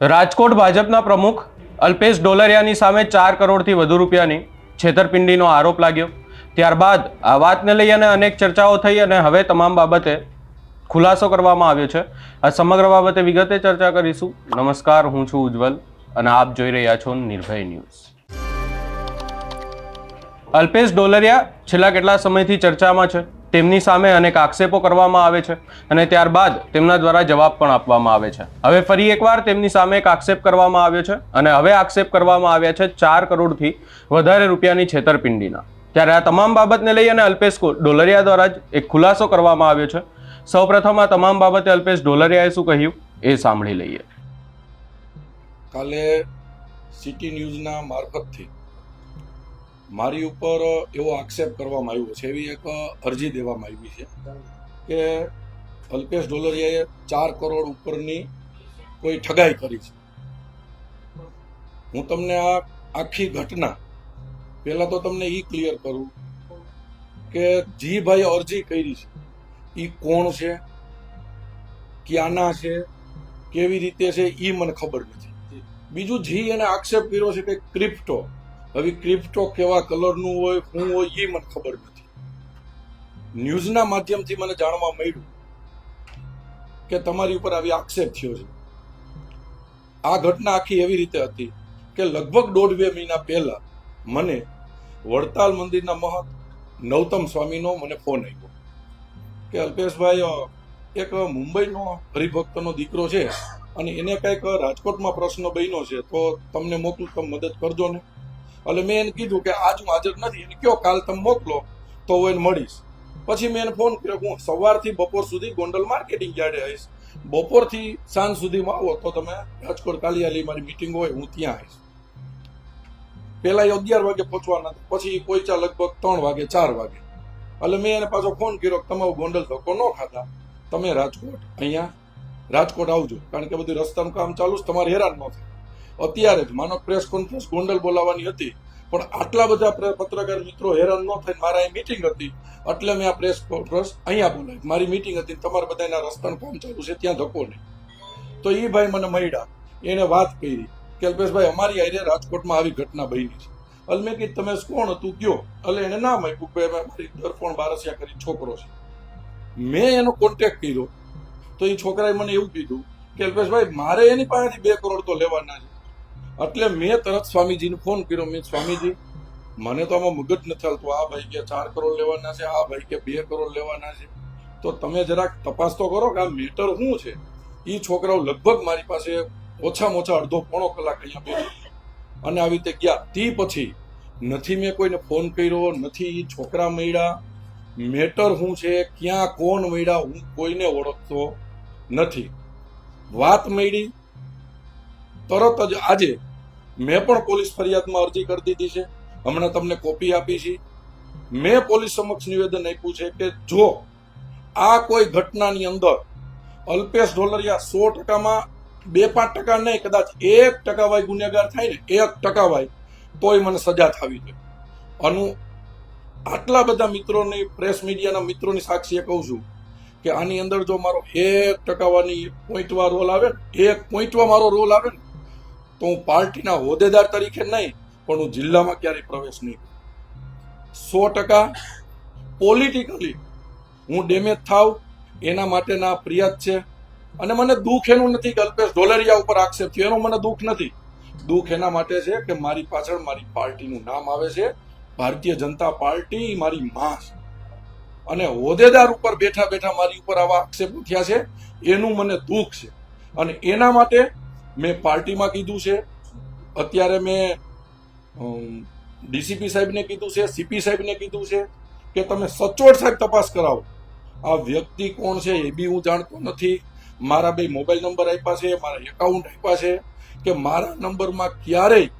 રાજકોટ ભાજપના પ્રમુખ અલ્પેશ ડોલરિયાની સામે ચાર કરોડથી વધુ રૂપિયાની છેતરપિંડીનો આરોપ લાગ્યો. ત્યારબાદ આ વાતને લઈ અને અનેક ચર્ચાઓ થઈ અને હવે તમામ બાબતે ખુલાસો કરવામાં આવ્યો છે. આ સમગ્ર બાબતે વિગતે ચર્ચા કરીશું. નમસ્કાર, હું છું ઉજ્જવલ અને આપ જોઈ રહ્યા છો નિર્ભય ન્યૂઝ. અલ્પેશ ડોલરિયા છેલ્લા કેટલા સમયથી ચર્ચામાં છે? તેમની સામે અનેક આક્ષેપો કરવામાં આવે છે અને ત્યારબાદ તેમના દ્વારા જવાબ પણ આપવામાં આવે છે. હવે ફરી એકવાર તેમની સામે એક આક્ષેપ કરવામાં આવ્યો છે અને હવે આક્ષેપ કરવામાં આવ્યા છે ચાર કરોડથી વધારે રૂપિયાની છેતરપિંડીના. ત્યારે આ તમામ બાબતને લઈ અને અલ્પેશ ડોલરિયા દ્વારા જ એક ખુલાસો કરવામાં આવ્યો છે. સૌપ્રથમ આ તમામ બાબતે અલ્પેશ ડોલરિયાએ શું કહ્યું એ સાંભળી લઈએ. કાલે સિટી ન્યૂઝના મારફતથી મારી ઉપર એવો આક્ષેપ કરવામાં આવ્યો છે. એવી એક અરજી દેવામાં આવી છે કે અલ્પેશ ડોલરિયાએ ચાર કરોડ ઉપરની કોઈ ઠગાઈ કરી છે. હું તમને આ આખી ઘટના પહેલા તો તમને એ ક્લિયર કરું કે જી ભાઈ અરજી કરી છે. એ કોણ છે? ક્યાંના છે? કેવી રીતે છે? એ મને ખબર નથી. બીજું જી એને આક્ષેપ કર્યો છે કે ક્રિપ્ટો. હવે ક્રિપ્ટો કેવા કલરનું હોય, શું હોય, એ મને ખબર નથી. ન્યૂઝના માધ્યમથી મને જાણવા મળ્યું કે તમારી ઉપર આવી આક્ષેપ થયો છે. આ ઘટના આખી એવી રીતે હતી કે લગભગ દોઢ બે મહિના પહેલા મને વડતાલ મંદિરના મહંત નવતમ સ્વામીનો મને ફોન આવ્યો કે, અલ્પેશભાઈ એક મુંબઈનો હરિભક્તનો દીકરો છે અને એને કંઈક રાજકોટમાં પ્રશ્ન બન્યો છે, તો તમને મોકલું, તમે મદદ કરજો ને. એટલે મેં એને કીધું કે આજ હું હાજર નથી. એને કયો કાલ તમે મોકલો તો હું એને મળીશ. પછી મેં એને ફોન કર્યો હું સવારથી બપોર સુધી ગોંડલ માર્કેટિંગ યાર્ડે આવીશ. બપોરથી સાંજ સુધીમાં આવો તો તમે રાજકોટ કાલિયાલી મારી મિટિંગ હોય, હું ત્યાં આવીશ. પહેલાં એ અગિયાર વાગે પહોંચવાના. પછી પહોંચ્યા લગભગ ત્રણ વાગે, ચાર વાગે. એટલે મેં એને પાછો ફોન કર્યો કે તમે ગોંડલ ધક્કો ન ખાતા. તમે રાજકોટ અહીંયા રાજકોટ આવજો. કારણ કે બધું રસ્તાનું કામ ચાલુ છે, તમારે હેરાન ન થાય. અત્યારે જ માનો પ્રેસ કોન્ફરન્સ ગોંડલ બોલાવવાની હતી, પણ આટલા બધા પત્રકાર મિત્રો હેરાન ન થાય મારા અહીં મિટિંગ હતી. એટલે મેં આ પ્રેસ કોન્ફરન્સ અહીંયા બોલાવી. મારી મિટિંગ હતી તમારે બધાના રસ્તાનું કામ ચાલુ છે, ત્યાં ધક્કો નહીં. તો એ ભાઈ મને મળ્યા. એને વાત કરી કે, અલ્પેશભાઈ, અમારી આઈડિયા રાજકોટમાં આવી ઘટના બની છે. અલ મેં કીધું, તમે કોણ હતું? કયો? એટલે એને નામ આપ્યું કે મારી દરફોણ બારસિયા કરી છોકરો છે. મેં એનો કોન્ટેક્ટ કર્યો. તો એ છોકરાએ મને એવું કીધું કે, અલ્પેશભાઈ, મારે એની પાસેથી બે કરોડ તો લેવાના છે. એટલે મેં તરત સ્વામીજીને ફોન કર્યો. મેં સ્વામીજી, મને તો આમાં મગજ નથી ચાલતું આ ભાઈ કે ચાર કરોડ લેવાના છે, આ ભાઈ કે બે કરોડ લેવાના છે. તો તમે જરાક તપાસ તો કરો કે આ મેટર શું છે? એ છોકરાઓ લગભગ મારી પાસે ઓછામાં ઓછા અડધો પોણો કલાક અહીંયા બેઠો. અને આવી રીતે ગયા. તે પછી નથી મેં કોઈને ફોન કર્યો, નથી એ છોકરા મળ્યા. મેટર શું છે? ક્યાં કોણ મળ્યા? હું કોઈને ઓળખતો નથી. વાત મળી. તરત જ આજે મેં પણ પોલીસ ફરિયાદમાં અરજી કરી દીધી છે. હમણાં તમને કોપી આપી છે. મેં પોલીસ સમક્ષ નિવેદન આપ્યું છે કે જો આ કોઈ ઘટનાની અંદર અલ્પેશ ઢોલરિયા સો ટકામાં, બે પાંચ ટકા નહીં, કદાચ એક ટકા વાય ગુનેગાર થાય ને, એક ટકા વાય તોય મને સજા થવી જોઈએ. આનું આટલા બધા મિત્રોની, પ્રેસ મીડિયાના મિત્રોની સાક્ષીએ કહું છું કે આની અંદર જો મારો એક ટકાવાની પોઈન્ટવા રોલ આવે એક પોઈન્ટવા મારો રોલ આવે ને તો હું પાર્ટીના હોદ્દેદાર તરીકે નહીં, પણ હું જિલ્લામાં ક્યારેય પ્રવેશ નહીં સો ટકા પોલિટિકલી હું ડેમેજ થાવ એના માટેના ફરિયાદ છે. અને મને દુઃખ એનું નથી કે અલ્પેશ ઢોલરિયા ઉપર આક્ષેપ થયો, એનો મને દુઃખ નથી. દુઃખ એના માટે છે કે મારી પાછળ મારી પાર્ટીનું નામ આવે છે. ભારતીય જનતા પાર્ટી મારી માં છે. અને હોદ્દેદાર ઉપર બેઠા બેઠા મારી ઉપર આવા આક્ષેપો થયા છે, એનું મને દુઃખ છે. અને એના માટે મેં પાર્ટીમાં કીધું છે. અત્યારે મેં ડીસીપી સાહેબને કીધું છે, સીપી સાહેબને કીધું છે કે તમે સચોટ સાહેબ તપાસ કરાવો. આ વ્યક્તિ કોણ છે એ બી હું જાણતો નથી. મારા બે મોબાઈલ નંબર આપ્યા છે, મારા એકાઉન્ટ આપ્યા છે કે મારા નંબરમાં ક્યારેય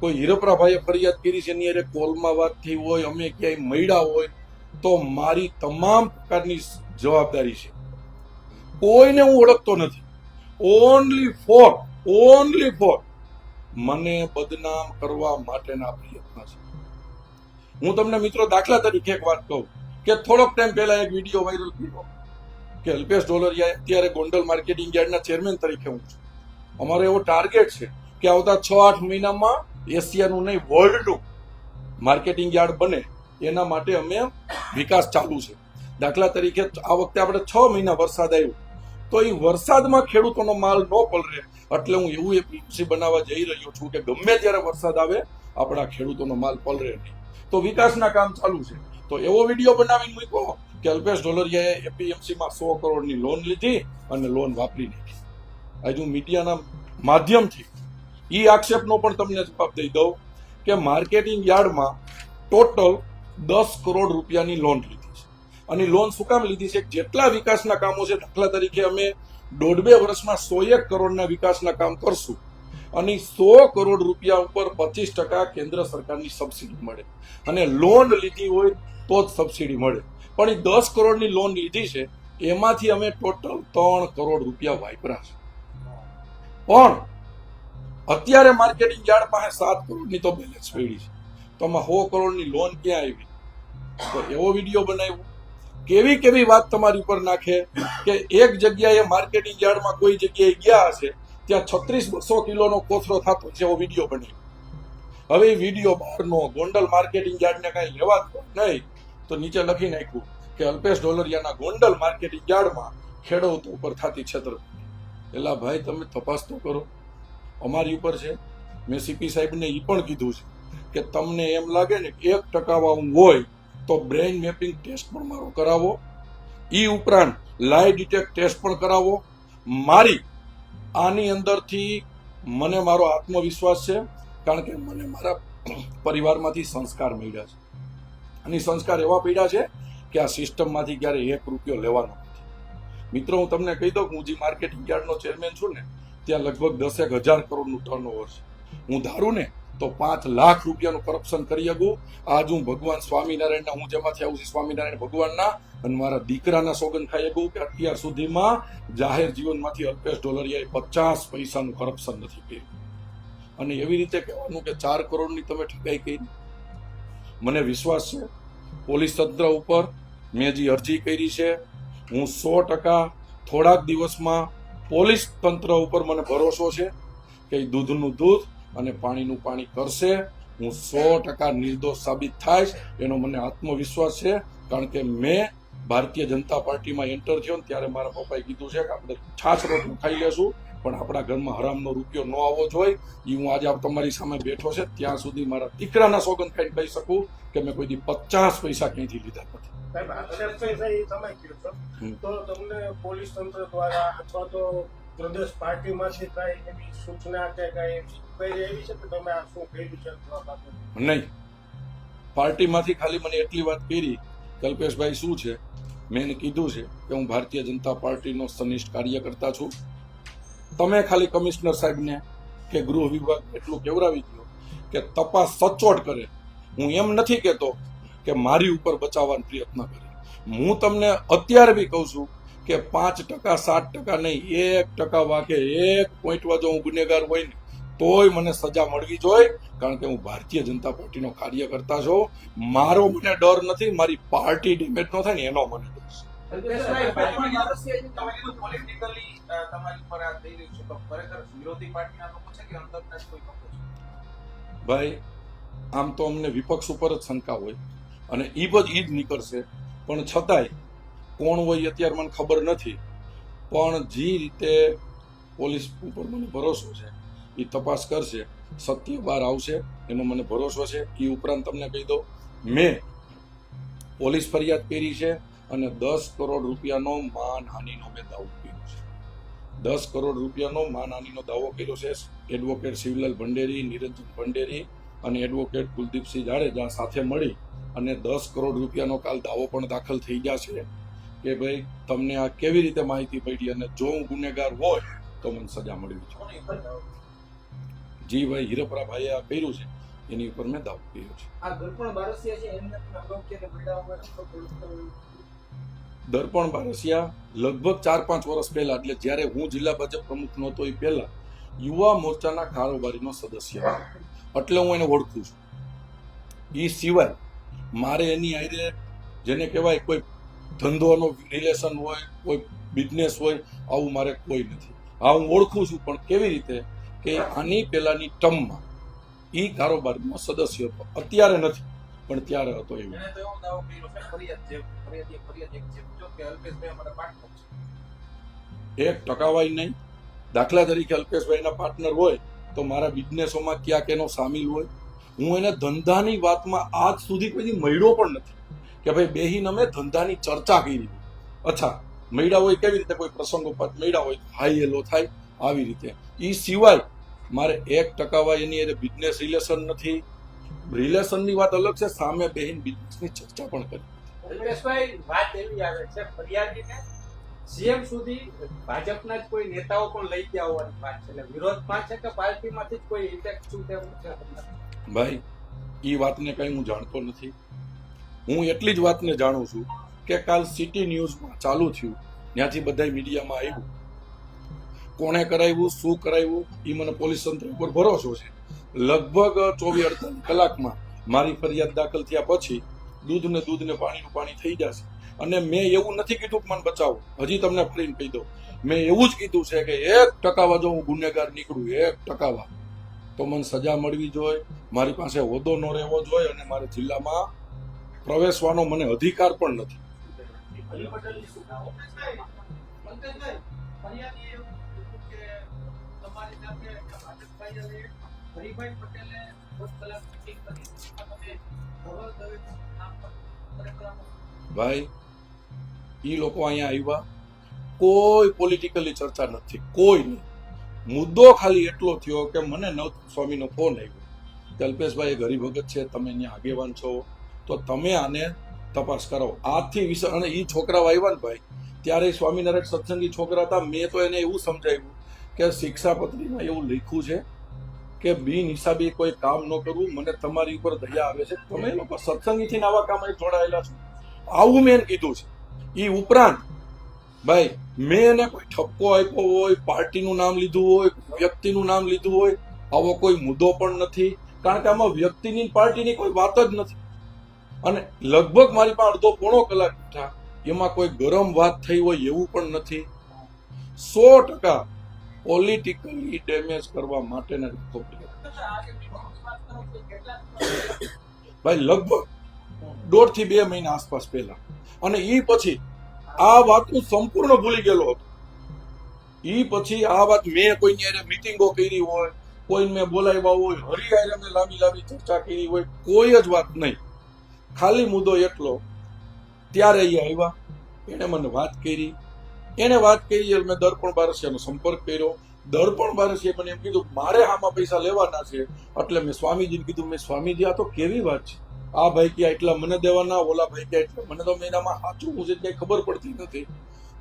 કોઈ હીરપરાભાઈએ ફરિયાદ કરી છે એની અરે કોલમાં વાત થઈ હોય, અમે ક્યાંય મળ્યા હોય, તો મારી તમામ પ્રકારની જવાબદારી છે. કોઈને હું ઓળખતો નથી. ઓનલી ફોર ઓનલી ફોર મને બદનામ કરવા માટેના પ્રયત્ન છે. હું તમને મિત્રો દાખલા તરીકે એક વાત કહું કે થોડોક ટાઈમ પહેલા એક વીડિયો વાયરલ થયો કે અલ્પેશ ડોલરિયા અત્યારે ગોંડલ માર્કેટિંગ યાર્ડના ચેરમેન તરીકે હું છું. અમારો એવો ટાર્ગેટ છે કે આવતા છ આઠ મહિનામાં એશિયાનું નહીં વર્લ્ડનું માર્કેટિંગ યાર્ડ બને. એના માટે અમે વિકાસ ચાલુ છે. દાખલા તરીકે આ વખતે આપણે છ મહિના વરસાદ આવ્યો. તો એ વરસાદમાં ખેડૂતોનો માલ ન પલરે. એટલે હું એવું એપીએમસી બનાવવા જઈ રહ્યો છું કે ગમે ત્યારે વરસાદ આવે, આપણા ખેડૂતોનો માલ પલરે નહીં. તો વિકાસના કામ ચાલુ છે. તો એવો વીડિયો બનાવીને મૂક્યો કે અલ્પેશ ડોલરિયાએ એપીએમસીમાં સો કરોડની લોન લીધી અને લોન વાપરી નાખી. હજુ મીડિયાના માધ્યમથી એ આક્ષેપનો પણ તમને જવાબ દઈ દઉં કે માર્કેટિંગ યાર્ડમાં ટોટલ દસ કરોડ રૂપિયાની લોન લીધી. અને લોન શું કામ લીધી છે. જેટલા વિકાસના કામો છે, દાખલા તરીકે અમે દોઢ બે વર્ષમાં સો એક કરોડના વિકાસના કામ કરશું. અને સો કરોડ રૂપિયા ઉપર પચીસ ટકા કેન્દ્ર સરકારની સબસિડી મળે. અને લોન લીધી હોય તો જ સબસિડી મળે. પણ એ દસ કરોડની લોન લીધી છે, એમાંથી અમે ટોટલ ત્રણ કરોડ રૂપિયા વાપરા છે. પણ અત્યારે માર્કેટિંગ યાર્ડ પાસે સાત કરોડની તો બેલેન્સ પડી છે. તો આમાં સો કરોડની લોન ક્યાં આવી? તો એવો વીડિયો બનાવ્યો. કેવી કેવી વાત તમારી ઉપર નાખે કે એક જગ્યાએ માર્કેટિંગ યાર્ડમાં કોઈ જગ્યાએ ગયા હશે, ત્યાં છત્રીસ બસો કિલોનો કોથળો થતો છે એવો વીડિયો બની હવે વીડિયો બહારનો ગોંડલ માર્કેટિંગ યાર્ડને કાંઈ લેવા નહીં, તો નીચે લખી નાખ્યું કે અલ્પેશ ડોલરિયાના ગોંડલ માર્કેટિંગ યાર્ડમાં ખેડૂતો ઉપર થતી છેતર. એલા ભાઈ, તમે તપાસ તો કરો. અમારી ઉપર છે. મેં સીપી સાહેબને એ પણ કીધું છે કે તમને એમ લાગે ને એક ટકાવા વાવું હોય તો બ્રેઇન મેપિંગ ટેસ્ટ પણ મારો કરાવો. એ ઉપરાંત લાઈ ડિટેક્ટ ટેસ્ટ પણ કરાવો. મારી આની અંદરથી મને મારો આત્મવિશ્વાસ છે, કારણ કે મને મારા પરિવારમાંથી સંસ્કાર મળ્યા છે. અને સંસ્કાર એવા પડ્યા છે કે આ સિસ્ટમમાંથી ક્યારે એક રૂપિયો લેવાનો નથી. મિત્રો, હું તમને કહી દઉં હું જે માર્કેટિંગ યાર્ડનો ચેરમેન છું ને, ત્યાં લગભગ દસેક હજાર કરોડનું ટર્નઓવર છે. હું ધારું ને તો પાંચ લાખ રૂપિયાનું કરપ્શન કરી શકું. આજ હું ભગવાન સ્વામિનારાયણના, હું જેમાંથી આવું છું સ્વામિનારાયણ ભગવાનના અને મારા દીકરાના સોગન ખાઈ શકું કે અત્યાર સુધીમાં જાહેર જીવનમાંથી અલ્પેશ ડોલરિયાએ પચાસ પૈસાનું કરપ્શન નથી કર્યું. અને એવી રીતે કહેવાનું કે ચાર કરોડની તમે ઠગાઈ કરી. મને વિશ્વાસ છે. પોલીસ તંત્ર ઉપર મેં જે અરજી કરી છે. હું સો ટકા થોડાક દિવસમાં પોલીસ તંત્ર ઉપર મને ભરોસો છે કે દૂધનું દૂધ અને પાણીનું પાણી કરશે. હું સો ટકા નિર્દોષ સાબિત થાય એનો મને આત્મવિશ્વાસ છે. કારણ કે મેં ભારતીય જનતા પાર્ટીમાં એન્ટર થયો ને ત્યારે મારા પપ્પાએ કીધું છે કે આપણે છાશ રોટલું ખાઈ લેશું પણ આપણા ઘરમાં હરામનો રૂપિયો ન આવવો જોઈએ. એ હું આજે તમારી સામે બેઠો છે ત્યાં સુધી મારા દીકરાના સોગંદ ખાઈને કહી શકું કે મેં કોઈ દી પચાસ પૈસા ક્યાંયથી લીધા નથી. તો તમને પોલીસ તંત્ર દ્વારા અથવા તો પ્રદેશ પાર્ટીમાંથી કઈ એવી સૂચના કે કઈ કઈ એવી છે કે તમે આ શું કર્યું છે નહીં. પાર્ટીમાંથી ખાલી મને એટલી વાત કરી, કલ્પેશભાઈ શું છે? મેં એને કીધું છે કે હું ભારતીય જનતા પાર્ટીનો સનિષ્ઠ કાર્યકર્તા છું. તમે ખાલી કમિશનર સાહેબને કે ગૃહ વિભાગ એટલું કેવરાવી દો કે તપાસ સચોટ કરે. હું એમ નથી કહેતો કે મારી ઉપર બચાવવાનો પ્રયત્ન કરે. હું તમને અત્યારે બી કહું છું કે પાંચ ટકા સાત ટકા નહીં એક ટકા વાગે એક પોઈન્ટમાં જો હું ગુનેગાર હોય ને તોય મને સજા મળવી જોઈએ કારણ કે હું ભારતીય જનતા પાર્ટીનો કાર્યકર્તા છું. મારો મને ડર નથી મારી પાર્ટી ડેમેજ ન થાય ને એનો મને ડર છે. ભાઈ આમ તો અમને વિપક્ષ ઉપર જ શંકા હોય અને એ બધ જ નીકળશે. પણ છતાંય કોણ હોય અત્યારે મને ખબર નથી. પણ જે રીતે પોલીસ ઉપર મને ભરોસો છે. એ તપાસ કરશે. સત્ય બહાર આવશે. એનો મને ભરોસો છે. એ ઉપરાંત તમને કહી દો મેં પોલીસ ફરિયાદ કરી છે અને દસ કરોડ રૂપિયાનો માનહાનિનો મેં દાવો કર્યો છે. દસ કરોડ રૂપિયાનો માનહાનિનો દાવો કર્યો છે એડવોકેટ શિવલાલ ભંડેરી, નિરંજન ભંડેરી અને એડવોકેટ કુલદીપસિંહ જાડેજા સાથે મળી અને દસ કરોડ રૂપિયાનો કાલ દાવો પણ દાખલ થઈ છે. કે ભાઈ તમને આ કેવી રીતે માહિતી પડી અને જો હું ગુનેગાર હોય તો મને સજા મળવી દાવો? જી ભાઈ હીરપરાભાઈએ આ કર્યું છે. એની ઉપર મેં દાવો કર્યો છે. દર્પણ બારસિયા લગભગ ચાર પાંચ વર્ષ પહેલા એટલે જ્યારે હું જિલ્લા ભાજપ પ્રમુખ નહોતો એ પહેલા યુવા મોરચાના કારોબારીનો સદસ્ય હતો. એટલે હું એને ઓળખું છું. એ સિવાય મારે એની આઈરે જેને કહેવાય કોઈ ધંધોનો રિલેશન હોય કોઈ બિઝનેસ હોય આવું મારે કોઈ નથી. હા હું ઓળખું છું પણ કેવી રીતે કે આની પહેલાની ટર્મમાં એ કારોબારમાં સદસ્ય હતો. અત્યારે નથી પણ ત્યારે હતો એવું. એક ટકાવાય નહીં. દાખલા તરીકે અલ્પેશભાઈના પાર્ટનર હોય તો મારા બિઝનેસોમાં ક્યાંક એનો સામેલ હોય. હું એને ધંધાની વાતમાં આજ સુધી કોઈ મળ્યો પણ નથી. કે ભાઈ બેહીન અમે ધંધાની ચર્ચા કરી. અચ્છા મળ્યા હોય કેવી રીતે કોઈ પ્રસંગોપાત મળ્યા હોય હાઈ હેલો થાય આવી રીતે. એ સિવાય મારે એક ટકાવાય એની એને બિઝનેસ રિલેશન નથી. રિલેશનની વાત અલગ છે સામે બેહીન બિઝનેસની ચર્ચા પણ કરી. રમેશભાઈ વાત એવી આવે છે ફરિયાદીને સીએમ સુધી ભાજપના જ કોઈ નેતાઓ પણ લઈ ગયા હોવાની વાત છે. એટલે વિરોધમાં છે કે પાર્ટીમાંથી જ કોઈ ઇફેક્ટ શું તેમ છે ભાઈ એ વાતને કઈ હું જાણતો નથી. હું એટલી જ વાતને જાણું છું કે કાલ સિટી ન્યૂઝમાં ચાલુ થયું. ત્યાંથી બધા મીડિયામાં આવ્યું. કોણે કરાવ્યું, શું કરાવ્યું એ મને પોલીસ તંત્ર ઉપર ભરોસો છે. લગભગ ચોવીસ અડતાલીસ કલાકમાં મારી ફરિયાદ દાખલ થયા પછી દૂધને દૂધને પાણીનું પાણી થઈ જશે. અને મેં એવું નથી કીધું કે મને બચાવો. હજી તમને ફરીને કહી દઉં. મેં એવું જ કીધું છે કે એક ટકાવા જો હું ગુનેગાર નીકળું, એક ટકાવા તો મને સજા મળવી જોઈએ. મારી પાસે હોદ્દો ન રહેવો જોઈએ અને મારે જિલ્લામાં પ્રવેશવાનો મને અધિકાર પણ નથી. ભાઈ એ લોકો અહીંયા આવ્યા. કોઈ પોલિટિકલી ચર્ચા નથી. કોઈ નહીં. મુદ્દો ખાલી એટલો થયો કે મને નવ સ્વામીનો ફોન આવ્યો. કે અલ્પેશભાઈ એ ગરીભગત છે, તમે અહીંયા આગેવાન છો. તો તમે આને તપાસ કરો આજથી વિશે અને એ છોકરાઓ આવ્યા ને ભાઈ, ત્યારે સ્વામિનારાયણ સત્સંગી છોકરા હતા, મેં તો એને એવું સમજાવ્યું કે શિક્ષાપત્રીમાં એવું લખ્યું છે કે બિન હિસાબી કોઈ કામ ન કરવું, મને તમારી ઉપર દયા આવે છે. તમે લોકો સત્સંગીથી આવા કામ જોડાયેલા છો. આવું મેં કીધું છે. એ ઉપરાંત ભાઈ, મેં એને કોઈ ઠપકો આપ્યો હોય, પાર્ટીનું નામ લીધું હોય, વ્યક્તિનું નામ લીધું હોય, આવો કોઈ મુદ્દો પણ નથી. કારણ કે આમાં વ્યક્તિની પાર્ટીની કોઈ વાત જ નથી. અને લગભગ મારી પાસે અડધો પોણો કલાક બેઠા એમાં કોઈ ગરમ વાત થઈ હોય એવું પણ નથી. સો ટકા પોલિટિકલી ડેમેજ કરવા માટેના લોકો પ્રયત્ન. આજે meetingની વાત કરો તો કેટલા ભાઈ, લગભગ દોઢથી બે મહિના આસપાસ પહેલા. અને એ પછી આ વાત હું સંપૂર્ણ ભૂલી ગયેલો હતો. એ પછી આ વાત મેં કોઈની હારે મિટિંગો કરી હોય, કોઈને મેં બોલાવ્યા હોય હરી આયરે મેં લાંબી લાંબી ચર્ચા કરી હોય, કોઈ જ વાત નહીં. ખાલી મુદ્દો એટલો, ત્યારે એ આવ્યા, એણે મને વાત કરી. એને વાત કરી એટલે મેં દર્પણ બારસિયાનો સંપર્ક કર્યો. દર્પણ બારસિયાએ મને એમ કીધું, મારે આમાં પૈસા લેવાના છે. એટલે મેં સ્વામીજીને કીધું, મેં સ્વામીજી, આ તો કેવી વાત છે? આ ભાઈ ક્યાં એટલા મને દેવાના, ઓલા ભાઈ ક્યાં એટલા મને તો મહિનામાં સાચું હું છે કંઈ ખબર પડતી નથી.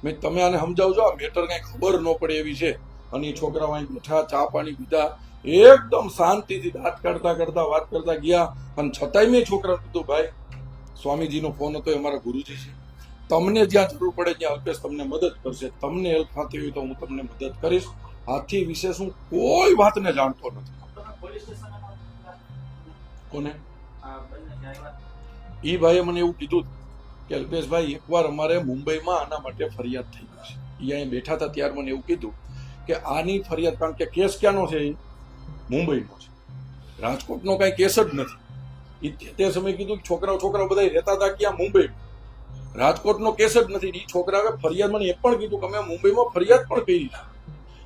મેં તમે આને સમજાવજો, આ મેટર કાંઈ ખબર ન પડે એવી છે. અને એ છોકરાઓ અહીં બેઠા, ચા પાણી પીધા, એકદમ શાંતિથી દાંત કાઢતા કરતા વાત કરતા ગયા. અને છતાંય મેં છોકરા કીધું, ભાઈ સ્વામીજીનો ફોન હતો, એ અમારા ગુરુજી છે. તમને જ્યાં જરૂર પડે ત્યાં અલ્પેશ તમને મદદ કરશે. તમને હેલ્પ થતી હોય તો હું તમને મદદ કરીશ. હાથી વિશે હું કોઈ વાતને જાણતો નથી. કોને? એ ભાઈએ મને એવું કીધું કે અલ્પેશભાઈ, એકવાર અમારે મુંબઈમાં આના માટે ફરિયાદ થઈ ગઈ છે. એ અહીં બેઠા હતા ત્યારે મને એવું કીધું કે આની ફરિયાદ, કારણ કે કેસ ક્યાંનો છે એ મુંબઈનો છે. રાજકોટનો કાંઈ કેસ જ નથી. એ તે- સમયે કીધું કે છોકરાઓ છોકરાઓ બધા રહેતા હતા ક્યાં? મુંબઈ. રાજકોટનો કેસ જ નથી. એ છોકરાએ ફરિયાદ મને એ પણ કીધું કે અમે મુંબઈમાં ફરિયાદ પણ કરી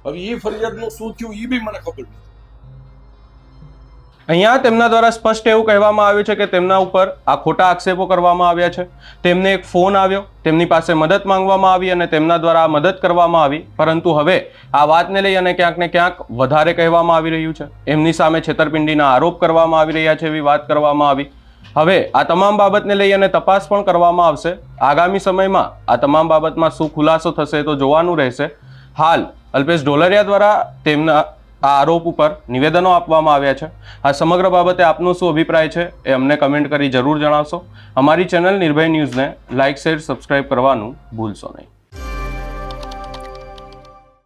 હવે એ ફરિયાદનું શું થયું એ બી મને ખબર નથી. અહીંયા તેમના દ્વારા સ્પષ્ટ એવું કહેવામાં આવ્યું છે કે તેમના ઉપર આ ખોટા આક્ષેપો કરવામાં આવ્યા છે. તેમને એક ફોન આવ્યો, તેમની પાસે મદદ માંગવામાં આવી અને તેમના દ્વારા મદદ કરવામાં આવી. પરંતુ હવે આ વાતને લઈ અને ક્યાંક ને ક્યાંક વધારે કહેવામાં આવી રહ્યું છે. એમની સામે છેતરપિંડીના આરોપ કરવામાં આવી રહ્યા છે એવી વાત કરવામાં આવી. હવે આ તમામ બાબતને લઈ અને તપાસ પણ કરવામાં આવશે. આગામી સમયમાં આ તમામ બાબતમાં શું ખુલાસો થશે તો જોવાનું રહેશે. હાલ અલ્પેશ ઢોલરિયા દ્વારા તેમના આ આરોપ ઉપર નિવેદનો આપવામાં આવ્યા છે. આ સમગ્ર બાબતે આપનો શું અભિપ્રાય છે એ અમને કમેન્ટ કરી જરૂર જણાવશો. અમારી ચેનલ નિર્ભય ન્યૂઝને લાઇક, શેર, સબસ્ક્રાઇબ કરવાનું ભૂલશો નહીં.